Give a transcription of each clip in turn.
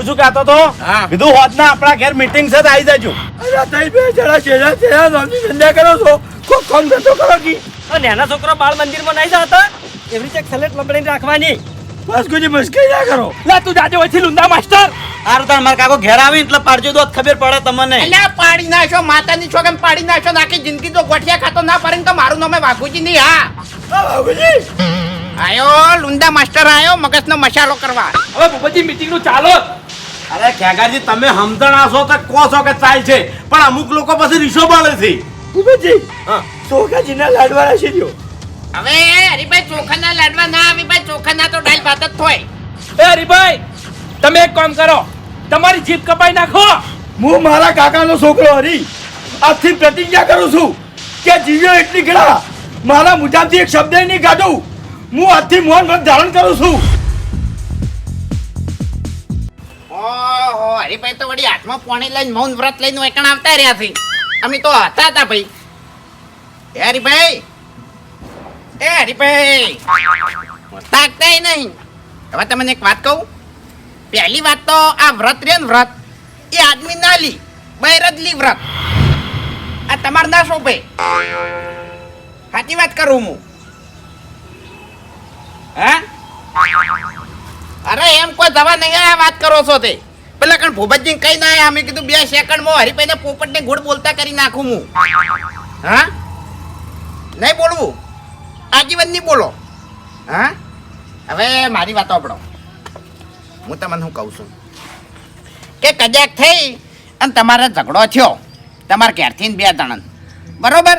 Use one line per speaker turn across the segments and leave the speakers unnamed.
હું શું કહેતો તો
હા.
હોત ના આપણા ઘેર મીટિંગ છે આવી જજો.
અરે તઈ બે જણા ચેડા ચેડા નામની ધંધા કરો છો. ખૂબ કામ ધંધો કરો કી.
અને નાના છોકરા બાળ મંદિરમાં નહીં જતા? એવી રીતે સલેટ લંબડીને રાખવાની.
બસ ગુજી મસ્કરી ના કરો.
લા તું જાજે વચ્ચે લુંદા માસ્ટર.
આરો તાર માર કાકો ઘેર આવી એટલે પાડજો તો ખબર પડે તમને.
એટલે પાડી નાખો માતાની છોકરા પાડી નાખો નાખી જિંદગી તો ગોઠિયા ખાતો ના પડે તો મારું નામે વાઘુજી નહીં હા
વાઘુજી!
આયો લુંડા માસ્ટર આયો મગજનો મસાલો કરવા.
હવે ભૂપતજી મીટિંગનું ચાલો
અરે ખેગાજી તમે સમજણા છો તો કહો છો કે ચાલ છે પણ અમુક લોકો પછી રીસો બાળે છે.
ઉભજી
હા.
સોખાજીના લાડવા રાશી દ્યો
હવે હરીભાઈ ચોખાના લાડવા ના આવી ભાઈ ચોખાના તો ડાલ ભાત જ થોય
એ હરીભાઈ તમે એક કામ કરો તમારી જીભ કપાઈ નાખો.
હું મારા કાકાનો છોકરો હરી. આજથી પ્રતિજ્ઞા કરું છું કે જીવ્યો એટલી ઘડા. મારા મુજાબથી એક શબ્દ નહીં કાઢું. હું આજથી મોહન વ્રત ધારણ કરું છું.
હરીભાઈ તો વળી હાથમાં પાણી લઈને મૌન વ્રત લઈને એકણ આવતા રહ્યા છે. અમે તો હતા હતા ભાઈ. એ હરિભાઈ. એ હરિભાઈ. તાકતા નહીં. હવે તમને એક વાત કહું. પહેલી વાત તો આ વ્રત રે વ્રત. એ આદમી ના લી બૈરદલી વ્રત. આ તમાર ના શોભે. સાચી વાત કરું હું. હા? અરે, એમ કોઈ દવા નહીં વાત કરો છો તે. પેલા કણ ભૂપતજી કઈ ના અમે કીધું બે સેકન્ડમાં હરીભાઈને પોપટ ને ગુડ બોલતા કરી નાખું હું. હા? નહીં બોલવું? આજીવન નહીં બોલો. હા? હવે મારી વાત આપણો હું તમને હું કહું છું? કે કદાચ થઈ અને તમારે ઝઘડો થયો. તમારા ક્યારથી બે જણન. બરોબર?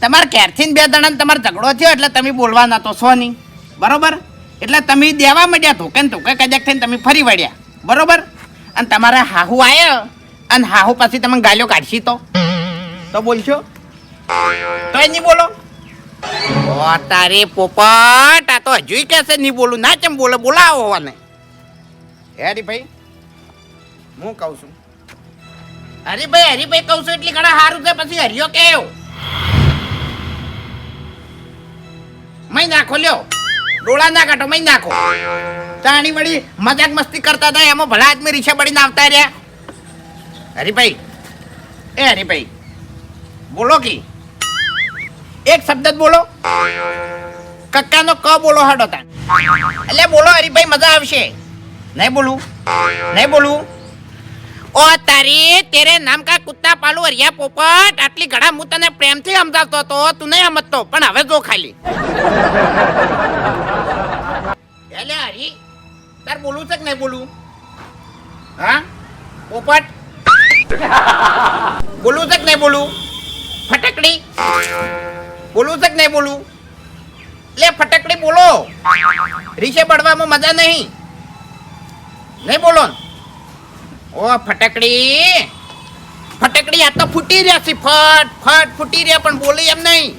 તમારા ક્યારથી બે જણન તમારે ઝઘડો થયો એટલે તમે બોલવાના તો છો નહીં બરોબર? એટલે તમે દેવા માંડ્યા ધોકે ને ધોકે કજાક થઈને તમે ફરી વળ્યા. બરોબર? અને તમારા હાહુ આવ્યો અને હાહુ પછી તમે ગાલ્યો કાઢશી તો. તો બોલશો? તો નહીં બોલો? તારે પોપટ, આ તો હજુય કહેશે નહીં બોલું. ના ચમ બોલો? બોલાવો હોવાને હરીભાઈ, હું કહું છું. હરીભાઈ હરીભાઈ કહું છું એટલે ઘણા સારું છે, પછી હરિયો કેવ? મેં નાખો, લ્યો. ડોળા ના કાઢો મઈ નાખો. તાણી વળી મજાક મસ્તી કરતા હતા, એમાં ભલા આદમી રીક્ષા બળીને આવતા રહ્યા. હરીભાઈ, એ હરીભાઈ, બોલો કી? એક શબ્દ જ બોલો. કક્કાનો ક બોલો હડો તા એટલે બોલો હરીભાઈ, મજા આવશે. નહીં બોલું? નહીં બોલું? ઓ તારી, તેરે નામ કા કુત્તા પાલુ હરિયા પોપટ, આટલી ઘણા હું તને પ્રેમથી સમજાવતો હતો, તું નહીં સમજતો, પણ હવે જો ખાલી. એટલે હરી. તાર બોલું છે કે નહીં બોલું હા? પોપટ. બોલું છે કે નહીં બોલું ફટકડી. બોલું છે કે નહીં બોલું લે ફટકડી બોલો. રીશે પડવામાં મજા નહીં. નહીં બોલો? ઓ ફટકડી. ફટકડી આ તો ફૂટી રહ્યા છે. ફટ ફટ ફૂટી રહ્યા પણ બોલે એમ નહીં.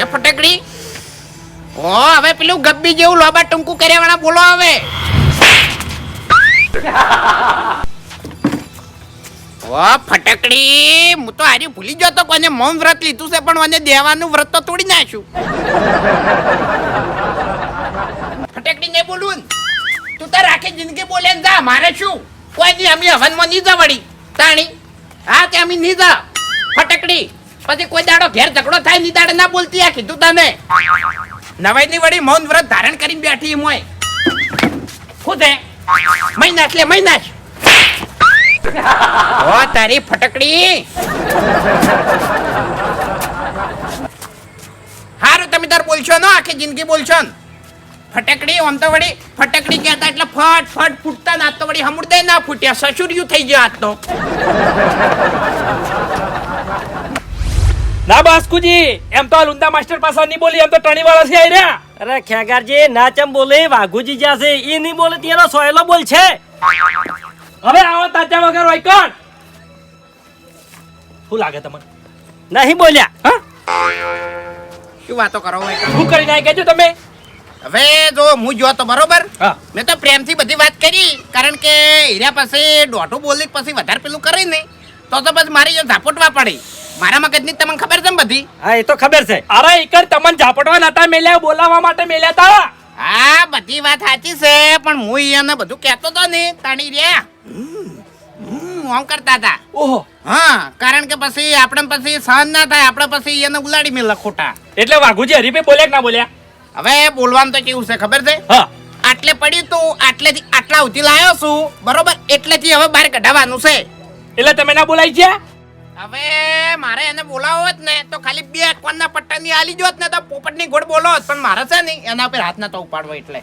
એ ફટકડી? ઓ, હવે પેલું ગબ્બી જેવું લોબા ટૂંકું કર્યા વાળા બોલો હવે. ઓ, ફટકડી, હું તો હારી ભૂલી ગયો તો કોને મૌન વ્રત લીધું છે, પણ મને દેવાનું વ્રત તો તોડી નાખ્યું. ફટકડી ને. બોલું તું તો રાખી જિંદગી બોલે ને જા, મારે શું? કોઈ દી અમે હવનમાં નહીં જા વળી. તાણી, હા તે અમે નહીં ફટકડી, પછી કોઈ દાડો ઘેર ઝઘડો થાયની દાડે ના બોલતી આ કીધું તને. નવાઈ ની વળી મૌન વ્રત ધારણ કરીને બેઠી હોય. ખુદ મહિનાશ લે મહિનાશ ઓ તારી ફટકડી. હારું તમે તાર બોલશો ને આખી જિંદગી બોલશો ને. ફટકડી આમ તો વળી ફટકડી કહેતા એટલે ફટ ફટ ફૂટતા ના તો વળી હમુડદે ના ફૂટ્યા. સસુરિયું થઈ ગયો આજ તો.
ના બાસ્કુજી એમ તો લુંદા માસ્ટર પાસે નહીં બોલી એમ તો ટણી વાળા છે આઈ રહ્યા અરે ખેગારજી ના ચમ બોલે વાઘુજી જ્યાં છે એ નહીં બોલે તેનો સોયલો બોલ છે. હવે આવો તાજા વગર હોય કોણ શું લાગે તમને? નહીં બોલ્યા. હા?
શું વાતો કરો હોય
શું કરી નાખે છો તમે?
હવે જો હું જો તો બરોબર?
હા.
મેં તો પ્રેમથી બધી વાત કરી કારણ કે હીરા પાસે દોઢું બોલી પછી વધારે પેલું કરી નહીં. તો તો પછી મારી જો ઝાપોટવા પડી. મારા મગજની તમને ખબર છે ને બધી?
હા એ તો ખબર છે. અરે એકર તમને ઝાપટવા નતા મેલ્યા બોલાવવા માટે મેલ્યા તા.
હા બધી વાત સાચી છે પણ હું એને બધું કહેતો તો ને તાણી રહ્યા. આમ કરતા હતા.
ઓહો.
હા કારણ કે પછી આપણે પછી સહન ના થાય આપણે પછી એને ઉલાડી મેલા ખોટા.
એટલે વાઘુજી હરીભાઈ બોલ્યા કે ના બોલ્યા?
હવે બોલવાનું તો કેવું છે ખબર છે?
હા.
આટલે પડ્યું તું આટલેથી આટલા સુધી લાવ્યો છું બરોબર? એટલેથી હવે બહાર કઢાવવાનું છે.
એટલે તમે ના બોલાઈ ગયા?
હવે મારે એને બોલાવો જ ને તો ખાલી બે કોનના પટ્ટાની આલી જોત ને તો પોપટની ગોળ બોલો પણ મારે છે ને એના પર હાથ નતો ઉપાડવો એટલે.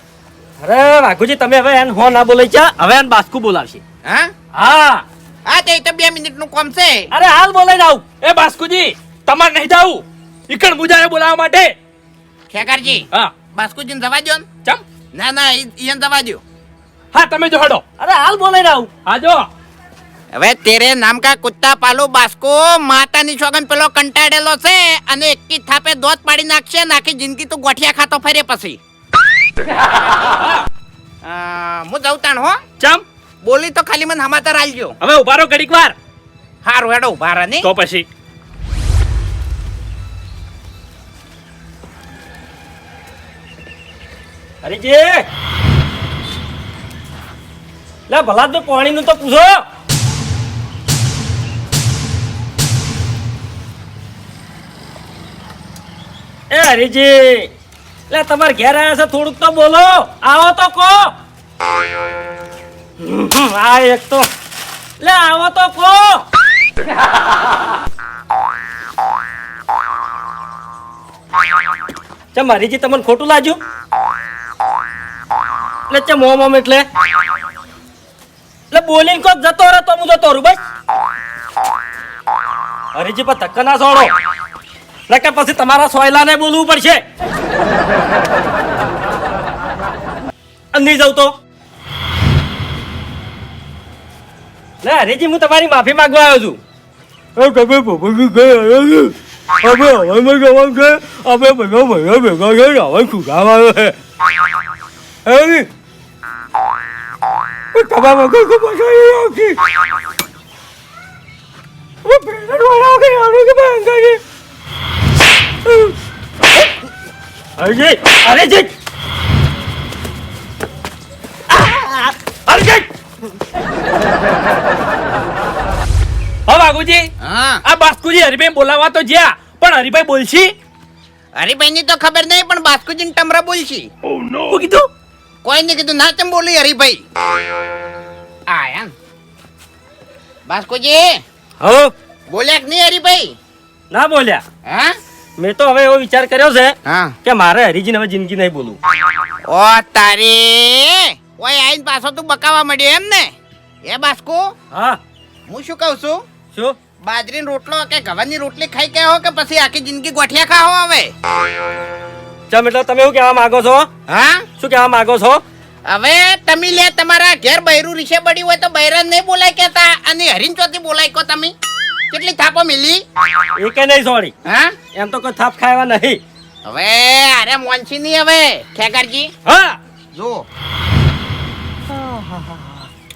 અરે વાઘુજી તમે હવે એને હો ના બોલાઈ છે હવે એને બાસ્કુ બોલાવશે.
હા?
હા.
હા તે તો બે મિનિટનું કામ છે.
અરે હાલ બોલાઈ જાવ એ બાસ્કુજી તમારે નહીં જાવું. ઈકણ મુજાને બોલાવવા માટે.
ખેકરજી
હા.
બાસ્કુજી ને જવા દો ને.
ચમ.
ના ના ઈ- ઈયને જવા દો
હા તમે જો હડો. અરે હાલ બોલાઈ જાવ હા જો.
હવે તેરે નામ કા કુત્તા પાલુ બાસ્કો માતાની છોગન પેલો કંટાળેલો છે અને એકી થાપે દોત પાડી નાખશે નાખી જિંદગી તું ગોઠિયા ખાતો ફરે પછી. હું જઉં તાણ હો.
ચમ?
બોલી તો ખાલી મને હમાતર આલજો.
હવે ઊભા રહો ઘડીક વાર.
હારું હેડો ઊભા રહે નહીં
તો પછી. હરીજી! લે ભલા તો પાણી નું તો પૂછો. એ હરીજી લે તમારે ઘેર આવ્યા છે થોડુંક તો બોલો. આવો તો કો. હમ, આ એક તો. લે આવો તો કો. ચમ હરીજી તમને ખોટું લાગ્યું? એટલે ચમ મોમ ઓમ એટલે. એટલે બોલીને કોક જતો રહે તો હું જતો રહું બસ. હરીજી પર ધક્કા ના છોડો. નકર પછી તમારા સોયલાને બોલવું પડશે. નહીં જાઉં તો? ના હરેજી, હું તમારી માફી માંગવા આવ્યો છે? હરીજી હરીજી હરીજી હા બાગુજી
હા.
આ બાસ્કુજી હરિભાઈ બોલાવા તો જ્યાં પણ હરિભાઈ બોલશી?
હરિભાઈ ની તો ખબર નહીં પણ બાસ્કુજી ટમરા બોલશી.
શું કીધું?
કોઈ ને કીધું ના ચમ બોલી હરિભાઈ. આયા બાસ્કુજી
હો?
બોલ્યા કે નહીં હરિભાઈ?
ના બોલ્યા.
હા?
મેં તો હવે એવો વિચાર કર્યો છે
હા.
કે મારે હરીજીને હવે જિંદગી નહીં બોલવું
ઓ તારે! ઓય આઈન પાછો તું બકાવા મળ્યો એમ ને? એ બાસ્કુ?
હા.
હું શું કહું છું?
શું?
બાજરીનો રોટલો કે ઘવાની રોટલી ખાઈ ગયા હો કે પછી આખી જિંદગી ગોઠિયા ખાઓ હવે?
ચમ એટલે તમે શું કહેવા માંગો છો?
હા?
શું કહેવા માંગો છો?
હવે તમે લે તમારા ઘેર બૈરું રીશે બડી હોય તો બૈરા નહીં બોલાય કેતા અને હરીન ચોથી બોલાય કો તમે? કેટલી થાપો મિલી
એ કે નહીં સોરી
હા?
એમ તો કોઈ થાપ ખાવા નહીં.
હવે અરે મોનસી ની હવે. ખેગરજી.
હા.
જો.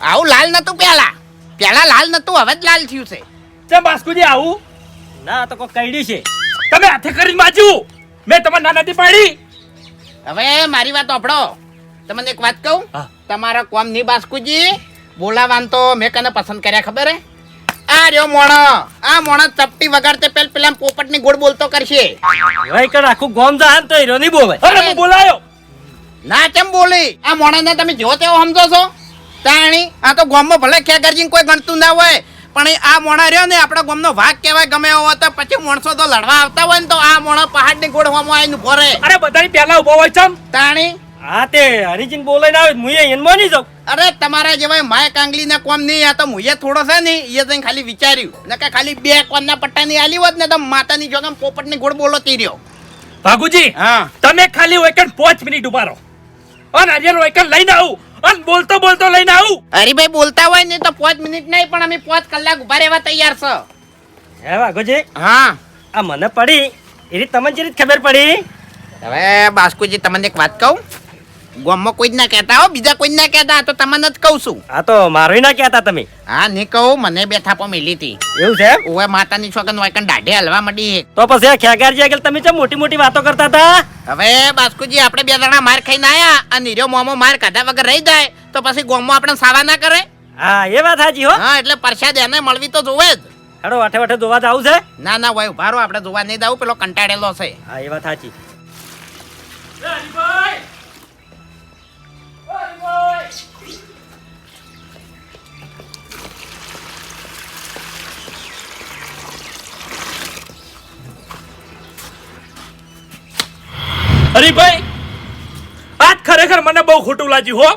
આવું લાલ નતું પેલા પેલા લાલ નતું હવે જ લાલ થયું છે.
ચમ બાસ્કુજી આવું? ના તો કોઈ કઈડી છે. તમે હાથે કરીને માજ્યું મેં તમારે ના નથી પાડી.
હવે મારી વાત સાંભળો તમને એક વાત કહું. તમારા કોમની બાસ્કુજી બોલાવાન તો મેં કને પસંદ કર્યા ખબર હે? આ રહ્યો મોણો. આ મોણો ચપટી વગાડતે પેલ પેલા પોપટની ગોળ બોલતો કરશે.
ભાઈ કણ આખું ગોમ જા તો હીરો નહીં બોલે. અરે હું બોલાયો.
ના કેમ બોલી? આ મોણાને તમે જો તેવો સમજો છો. તાણી આ તો ગામમાં ભલે ખેગરજી કોઈ ગણતું ના હોય પણ આ મોણા રહ્યો ને આપણા ગોમનો ભાગ કહેવાય ગમે એવો હોય તો પછી માણસો તો લડવા આવતા હોય ને તો આ મોણો પહાડની ગોળવામાં આવીને ઊભો રહે.
અરે બધાની પહેલા ઊભો હોય છે
તાણી
હા તે હરિજીન બોલે ના આવે હું એને માની જાઉં.
અરે તમારા જેવા માય કાંગલી ના કોમ નહીં આ તો મુએ થોડો છે ને એ જઈને ખાલી વિચાર્યું. ને કે ખાલી બે કોનના પટ્ટાની આલી હોત ને તો માતાની જોગમ પોપટની ગોળ બોલોતી રહ્યો.
ભાગુજી
હા.
તમે ખાલી વૈકન પાંચ મિનિટ ઊભા રહો. અને આજે વૈકન લઈને આવું. અને બોલતો બોલતો લઈને આવું.
અરે ભાઈ બોલતા હોય ને તો પાંચ મિનિટ નહીં પણ અમે પાંચ કલાક ઊભા રહેવા તૈયાર છો.
હે ભાગુજી
હા.
આ મને પડી. એ રીત તમને જે ખબર પડી?
હવે બાસ્કુજી તમને એક વાત કહું? ગામમાં કોઈ ના કહેતા હો બીજા કોઈ ના કહેતા તો તમને જ કહું છું.
આ તો મારું ના કહેતા તમે.
હા નહીં કહું મને બે થાપો મેલી હતી.
એવું છે?
ઓવે માતાની છોકન વાયકન દાઢે હલવા માંડી
તો પછી આ ખેગારજી આગળ તમે ચમ મોટી મોટી વાતો કરતા હતા?
હવે બાસ્કુજી આપણે બે દાણા માર ખાઈને આયા અને નીરો મોમો માર કાઢા વગર રહી જાય. તો પછી ગોમમાં આપણે સાવા ના કરે?
હા એ વાત સાચી હો.
હા એટલે પરસાદ એને મળવી તો જોવે જ.
હેડો વાઠે વાઠે જોવા જાવ છે.
ના ના ભાઈ ઉભારો આપણે જોવા નહીં જાવ પેલો કંટાળેલો છે.
હા એ વાત સાચી.
હરીભાઈ આજ ખરેખર મને બહુ ખોટું લાગ્યું હો.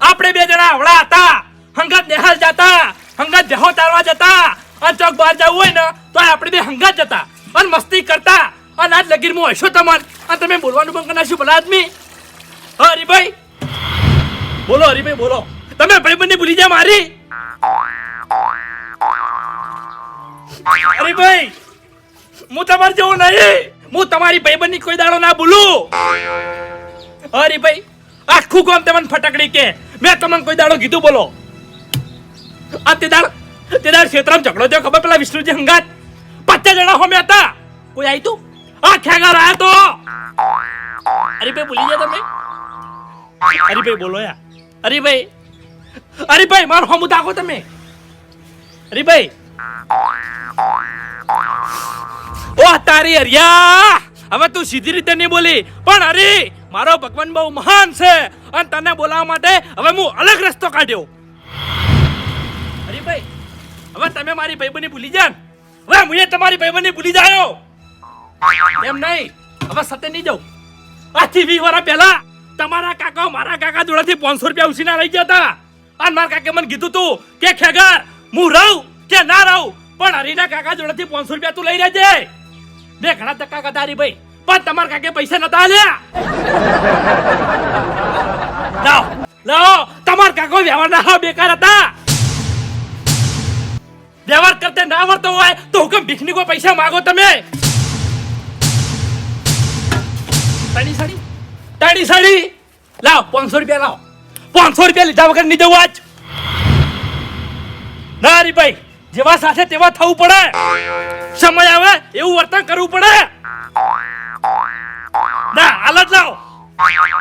આપણે બે જણા હવળા હતા, હંગાત નેહાલ જતા, હંગાત દેહો તારવા જતા, અને ચોક બહાર જવું હોય ને, તો આપણે બે હંગાત જતા, અને મસ્તી કરતા, અને આજ લગીર હું હશો તમાર. અને તમે બોલવાનું બંધ નાખ્યું ભલા આદમી. હા, હરીભાઈ. બોલો હરીભાઈ, બોલો. તમે ભાઈબંધી ભૂલી જાય મારી. હરીભાઈ, હું તમારે જેવો નહીં. હું તમારી ભાઈબંધની કોઈ દાડો ના ભૂલું. અરે ભાઈ, આખું કોમ તમને ફટકડી કે. મેં તમને કોઈ દાડો કીધું બોલો. આ તે દાડ તે દાડ ક્ષેત્રમાં ઝઘડો થયો, ખબર પેલા વિષ્ણુજી હંગાત? પચાસ જણા હોમે હતા. કોઈ આવી તું? આ ખેગાર આયા તો. અરે ભાઈ, ભૂલી ગયા તમે? અરે ભાઈ, બોલો યાર. અરે ભાઈ અરે ભાઈ, મારો હમું દાખો તમે. અરે ભાઈ ઓ તારી હરિયા! હવે તું સીધી રીતે નહીં બોલી. પણ અરે મારો ભગવાન બહુ મહાન છે અને તને બોલાવવા માટે હવે હું અલગ રસ્તો કાઢ્યો. હરીભાઈ, હવે તમે મારી ભાઈબંધી ભૂલી જાન. હવે હું તમારી ભાઈબંધી ભૂલી જાયો. એમ નહીં, હવે સતે નહીં જાઉં. આજથી વીસ વર્ષ પહેલા તમારા કાકા મારા કાકા જોડેથી પાંચસો રૂપિયા ઉછીના લઈ ગયા હતા. અને મારા કાકે મને કીધું તું કે ખેગર, હું રહું કે ના રહું, પણ હરીના કાકા જોડેથી પાંચસો રૂપિયા તું લઈ રહેજે. મેં ઘણા ધક્કા ખાધા ભાઈ. પણ તમારા કાકે પૈસા નતા આલ્યા. લાવ લાવ. તમાર કાકો વ્યવહાર ના બેકાર હતા. વ્યવહાર કરતે ના વર્તો હોય તો હુકમ ભીખની કો પૈસા માગો તમે? તાણી સાડી? તાણી સાડી. લાવ પાંચસો રૂપિયા લાવ. પાંચસો રૂપિયા લીધા વગર નહીં જવું આજ. ના હરીભાઈ જેવા સાથે તેવા થવું પડે. સમય આવે એવું વર્તન કરવું પડે. ના, હાલત લાવ.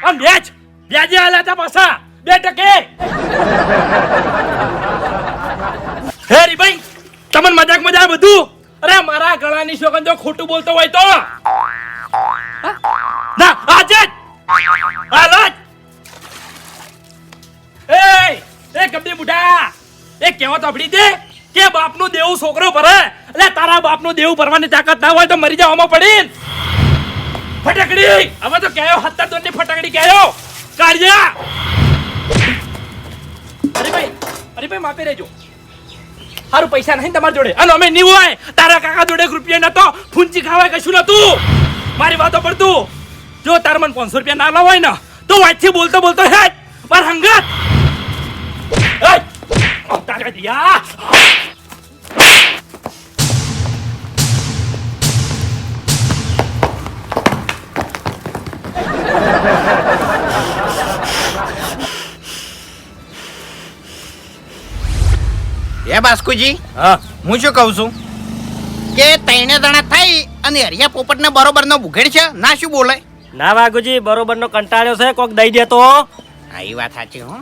આમ વ્યાજ વ્યાજે હાલ્યા હતા પાછા. બે ટકે. હે રીભાઈ તમને મજાક મજા બધું? અરે, મારા ગળાની સોગંદ જો ખોટું બોલતો હોય તો? ના, આજે જ. હાલ જ એ એ કબડી બુઢા, એ કહેવત આપડી દે કે બાપનું દેવું છોકરો ભરે એટલે તારા બાપનું દેવું ભરવાની તાકાત ના હોય તો મરી જવામાં પડી ફટકડી. હવે તો કહેયો હત્તર દોડની ફટકડી કહેયો કાઢ્યા અરે ભાઈ અરે ભાઈ માપી રહેજો. હારું, પૈસા નહીં તમારી જોડે. અને અમે નહીં હોય. તારા કાકા જોડે રૂપિયા નતો. ફૂંચી ખાવાય કશું નતું. મારી વાતો પડતું જો, તાર મને પાંચસો રૂપિયા ના હોય ને, તો વાંચી બોલતો બોલતો હે માર હંગાત! તારા દિયા?
હે બાસ્કુજી?
હા.
હું શું કહું છું? કે તૈણે જણા થઈ અને હરિયા પોપટને બરોબરનો ભૂખેડ છે ના શું બોલે
ના વાઘુજી બરોબર નો કંટાળ્યો છે કોક દઈ દે તો.
હા એ વાત સાચી હો.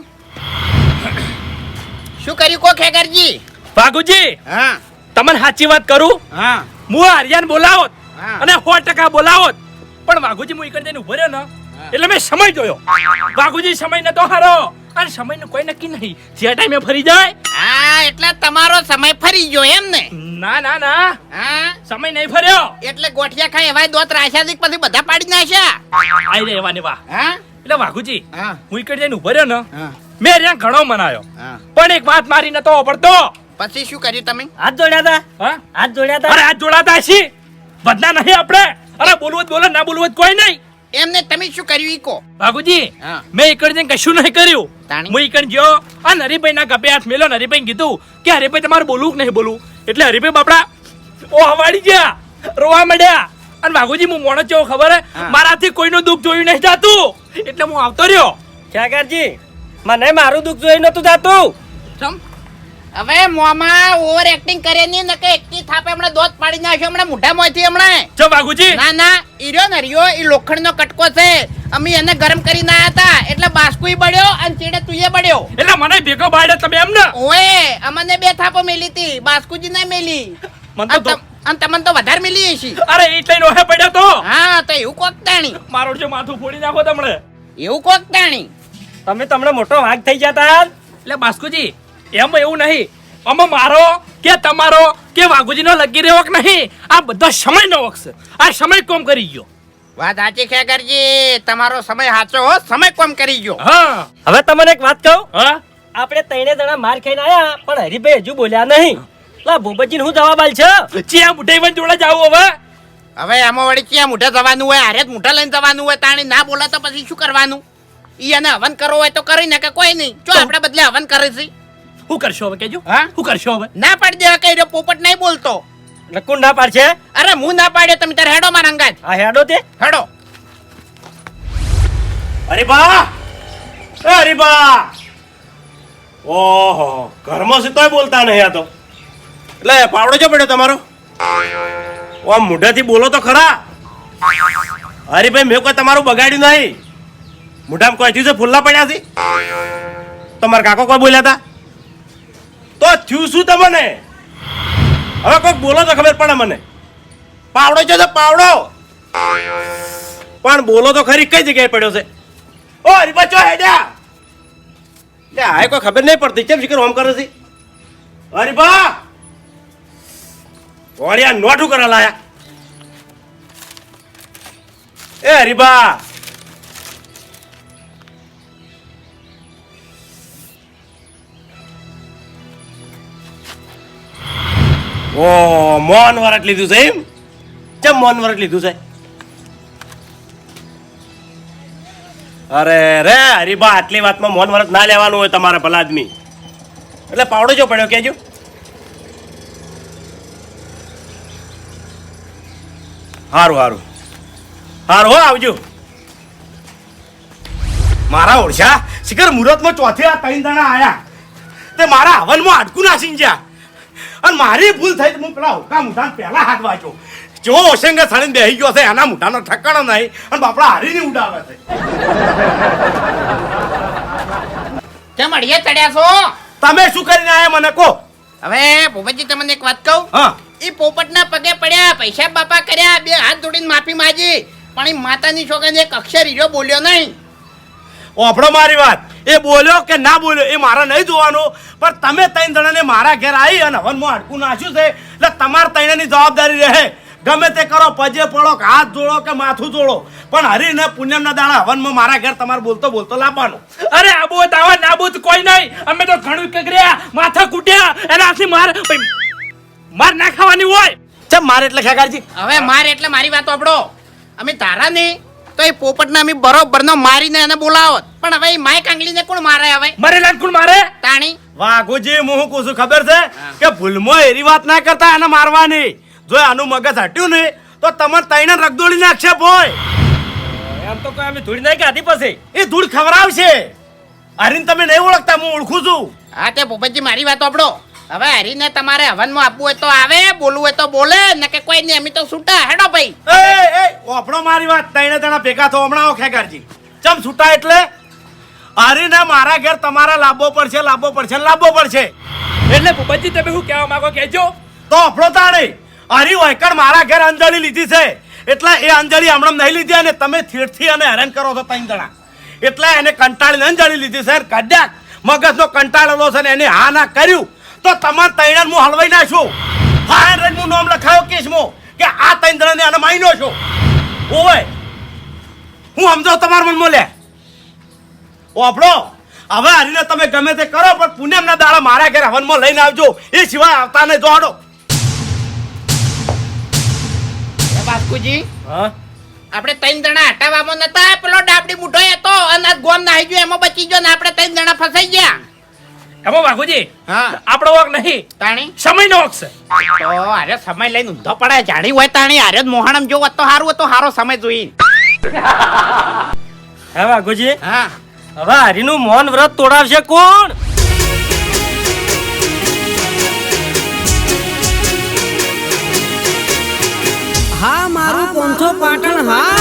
શું કર્યું કોક હેગરજી
ભાગુજી
હા.
તમને સાચી વાત કરું?
હા.
હું હરિયાને બોલાવત અને સો ટકા બોલાવો પણ વાઘુજી હું ઈકડ જઈને ઊભો રહ્યો ને. એટલે મેં સમય જોયો. વાઘુજી સમય નતો હારો. અને સમયનું કોઈ નક્કી નહીં. જે ટાઈમે ફરી જાય.
હા એટલે તમારો સમય ફરી ગયો એમ ને?
ના ના ના.
હા?
સમય નહીં ફર્યો.
એટલે ગોઠિયા ખાય એવાય દોત રાશાદિક પછી બધા પાડી નાખ્યા?
આઈ રે એવા ને વાહ
હા?
એટલે વાઘુજી
હું.
ઈકડ જઈને ઊભો રહ્યો ને
હા.
મેં ત્યાં ઘણો મનાયો. પણ એક વાત મારી નતો પડતો
પછી શું કર્યું તમે?
હાથ જોડ્યા હતા
હા?
હાથ જોડ્યા
અરે
હતા
આ જોડાતા છી બદલા નહીં આપણે. અરે બોલવું જ બોલો ના બોલવું જ કોઈ નહીં.
એમને તમે શું કર્યું ઈકો
બાબુજી
હા.
મેં ઈકડ જઈને કશું નહીં કર્યું? હું ઈકડ ગયો અને હરીભાઈ ના ગપે હાથ મેલો નરીભાઈ હરીભાઈ કીધું કે હરીભાઈ તમારે બોલવું કે નહીં બોલવું? એટલે હરીભાઈ બાપડા ઓ હવાડી ગયા રોવા મળ્યા અને બાગુજી હું મોણસ જેવો ખબર હે મારાથી કોઈનું દુઃખ જોયું નહીં જાતું. એટલે હું આવતો રહ્યો.
ખેગારજી મને મારું દુઃખ જોઈ નતું જાતું.
ચમ હવે મોમાં ઓવર એક્ટિંગ કરે નહીં ને કે એકટી થાપે હમણાં દોત પાડી નાખ્યો હમણાં મોઢામાંથી હમણાં.
જો બાગુજી.
ના ના ઈર્યો ને રિયો ઈ લોખંડનો કટકો છે. અમે એને ગરમ કરી ના હતા એટલે બાસ્કુઈ બળ્યો અને ચીડે તુયે બળ્યો.
એટલે મને ભેગો બાડે તમે એમ ને?
ઓએ અમને બે થાપો મેલી હતી બાસ્કુજી ને મેલી.
મને તો
અને તમ- અને તમને તો વધારે મેલી હશે.
અરે એટલે નોહે પડ્યો તો.
હા તો એવું કોક તાણી.
મારો જો માથું ફોડી નાખો તમને.
એવું કોક તાણી.
તમે તમને મોટો વાઘ થઈ જતા
એટલે બાસ્કુજી એમ એવું નહીં. આમાં મારો કે તમારો કે વાઘુજીનો લગી રહ્યો કે નહીં. આ બધો સમયનો નો વખશે આ સમય કોમ કરી ગયો.
વાત સાચી ખેગરજી તમારો સમય સાચો હો સમય કોમ કરી ગયો.
હા.
હવે તમને એક વાત કહું?
હા.
આપણે ત્રણે જણા માર ખાઈને આયા પણ હરીભાઈ હજુ બોલ્યા નહીં. લા ભૂપતજી હું જવાબ આલ છે?
ચિયા મુઠાઈ જોડે જાવ હવે.
હવે આમાં વળી ક્યાં મોઢે જવાનું હોય હારે જ મોઢા લઈને જવાનું હોય તાણી ના બોલા તો પછી શું કરવાનું? ઈ એને હવન કરવો હોય તો કરી નાખે કોઈ નહીં. જો આપણે બદલે હવન કરે છે
શું કરશો હવે કેજો
હા?
હું કરશો હવે?
ના પાડી દે કઈ રહ્યો પોપટ નહીં બોલતો.
એટલે કોણ ના પાડશે?
અરે હું ના પાડ્યો તમે તારે હેડો મારા અંગાજ.
આ હેડો તે.
હેડો.
અરે બા અરે બા ઓહો ઘરમાં છે તોય બોલતા નહીં આ તો. એટલે પાવડો જો પડ્યો તમારો? ઓ આમ મોઢાથી બોલો તો ખરા. અરે ભાઈ મેં કોઈ તમારું બગાડ્યું નહીં. મોઢામાં કોઈ થયું છે? ફૂલ્લા પડ્યા છે? તમારા કાકો કોઈ બોલ્યા હતા? તો થયું શું તમને? હવે કોઈક બોલો તો ખબર પડે મને. પાવડો છે તો પાવડો. પણ બોલો તો ખરી કઈ જગ્યાએ પડ્યો છે? ઓ હરીબા ચો હેડ્યા? એટલે આ કોઈ ખબર નહીં પડતી. કેમ શીખર હોમ કરે છે? હરીબા ઓળિયા નોટું કરા લાયા. એ હરીબા ઓ મોન વરટ લીધું છે એમ? કેમ મોન વરટ લીધું છે? અરે રે હરીબા આટલી વાતમાં મોન વરત ના લેવાનું હોય તમારે ભલા આદમી એટલે પાવડો જો પડ્યો કેજો સારું સારું સારું હો, આવજો. મારા ઓળશા શિખર મુહૂર્તમાં ચોથી આ ત્રણ દાણા આવ્યા તે મારા હવનમાં હાડકું નાસીને જ્યાં. અને મારી ભૂલ થઈ તો હું પેલા હોકા મુઠાને પહેલા હાથ વાંચો. જો ઓશંગે સળીને બેહી ગયો છે એના મુઠાનો ઠકાણો નહીં અને બાપડા હારીને ઉડાવે છે.
કેમ અડીએ ચડ્યા છો?
તમે શું કરીને આયા મને કહો.
હવે ભૂપતજી તમને એક વાત કહું?
હા.
એ પોપટના પગે પડ્યા પૈસા બાપા કર્યા બે હાથ જોડીને માફી માંગી. પણ એ માતાની છોકરાને એક અક્ષર હીરો બોલ્યો નહીં.
ઓફડો મારી વાત. એ બોલ્યો કે ના બોલ્યો એ મારે નહીં જોવાનું. પણ તમે ત્રણ જણાને મારા ઘેર આવી અને હવનમાં હાડકું નાખ્યું છે. એટલે તમારે ત્રણેની જવાબદારી રહે. ગમે તે કરો પજે પડો હાથ જોડો કે માથું જોડો. પણ હરીને પુણ્યમના દાડા હવનમાં મારા ઘેર તમારે બોલતો બોલતો લાવવાનું.
અરે આબોત દાવા નાબૂદ કોઈ નહીં. અમે તો ઘણું કગર્યા માથા કૂટ્યા એનાથી માર માર ના ખાવાની હોય.
ચમ મારે એટલે ખેગારજી?
હવે મારે એટલે મારી વાત આપડો અમે તારા નહીં. તો એ પોપટને અમે બરોબરનો મારીને એને બોલાવત. પણ હવે એ માય કાંગલીને કોણ મારે હવે?
મારે કોણ મારે?
તાણી?
વાઘુજી હું શું કહું છું ખબર છે કે ભૂલમાં એરી વાત ના કરતા એને મારવાની. જો આનું મગજ હટ્યું ને તો તમાર તઈને રગદોળી નાખશે ભોય.
એમ તો કોઈ અમે ધૂળ નહીં કાઢી પછી.
એ ધૂળ ખવડાવશે. હરીને તમે નહીં ઓળખતા હું ઓળખું છું.
હા તે પોપટજી મારી વાત આપડો હવે હરીને તમારે હવનમાં આપવું હોય તો આવે બોલવું હોય તો બોલે ને કે કોઈ નહીં એમ તો છૂટા. હેડો ભાઈ.
એ એ ઓફડો મારી વાત. તઈને તણા ભેગા થો હમણાં ઓખે કરજી ચમ છૂટા એટલે? હરીને મારા ઘેર તમારે લાવવો પડશે લાવવો પડશે લાવવો પડશે.
એટલે ભૂપતજી તમે શું કહેવા માંગો? કહેજો.
તો અફળો તાણે. હરી વૈકણ મારા ઘેર અંજળી લીધી છે. એટલે એ અંજળી હમણાં નહીં લીધી અને તમે થીરથી અને હેરાન કરો છો ત્રણ જણા. એટલે એને કંટાળીને અંજળી લીધી છે. કાઢ્યા મગજનો કંટાળેલો છે ને એને હા ના કર્યું. તો તમામ તૈણાને હું હલવાઈ નાખું ફાયર રેડ હું નામ લખાયો કેસમાં કે આ ત્રણ જણાને આને માયનો છો. ઓવે હું સમજો તમારા મનમાં લે. ઓપડો હવે હરીને તમે ગમે તે કરો પણ પુણ્યમના દાડા મારા ઘરે હવનમાં લઈને આવજો. એ સિવાય આવતા ને જોડો
એ બાસ્કુજી
હા?
આપણે ત્રણ જણા હટાવવામાં નતા પેલો ડાબડી મુઠો હતો અને આ ગોમ નાહી ગયો એમાં બચી ગયો ને આપણે ત્રણ જણા ફસાઈ ગયા.
એમાં બાપુજી
હા.
આપણો વોક નહીં.
તાણી?
સમય નો વોક છે.
તો અરે સમય લઈને ઊંધો પડે જાણી હોય તાણી અરે મોહણમ જો તો સારું તો સારો સમય જોઈ.
હે બાપુજી
હા.
હવે હરીનું મોહન વ્રત તોડાવશે કોણ?
હા મારું પોંથો પાટણ હા.